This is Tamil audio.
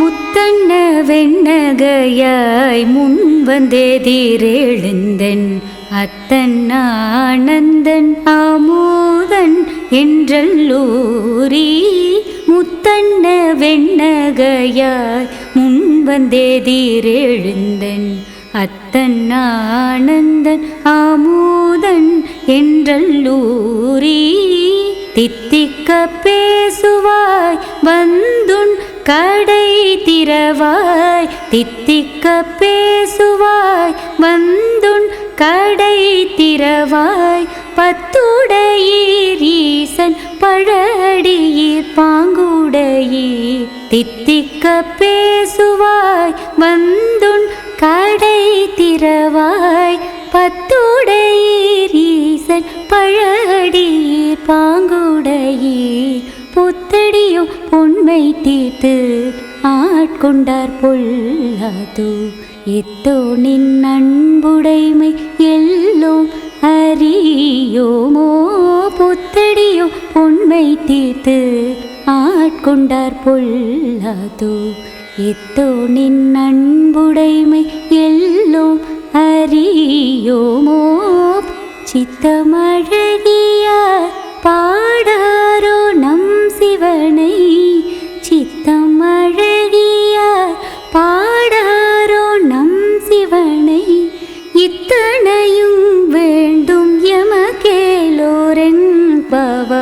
മുത്തണ്ണ வெண்ணகையாய் முன் வந்தெதிரெழுந்தன் அத்தன் ஆனந்தன் ஆமோதன் என்றல்லூரி முத்தண்ண வெண்ணகையாய் முன் வந்தெதிரெழுந்தன் அத்தன் ஆனந்தன் ஆமோதன் என்றல்லூரி தித்திக்க பேசுவாய் வந்துன் கடை திறவாய் தித்திக்க பேசுவாய் வந்துன் கடை திறவாய் பத்துடையீர் ஈசன் பழடியீர் பாங்குடையீர். தித்திக்க பேசுவாய் வந்துன் கடை திறவாய் பத்துடையீர் ஈசன் பழடியீர் பாங்குடையீர். புத்தடியும் பொன்மை தீர்த்து ஆட்கொண்டார் பொல்லாது. எத்தோ நின் அன்புடைமை எல்லோம் அறியோமோ. புத்தடியோ பொன்மை தீர்த்து ஆட்கொண்டார் பொல்லாது. எத்தோ நின் அன்புடைமை எல்லோம் அறியோமோ. சித்தமழகியார் love.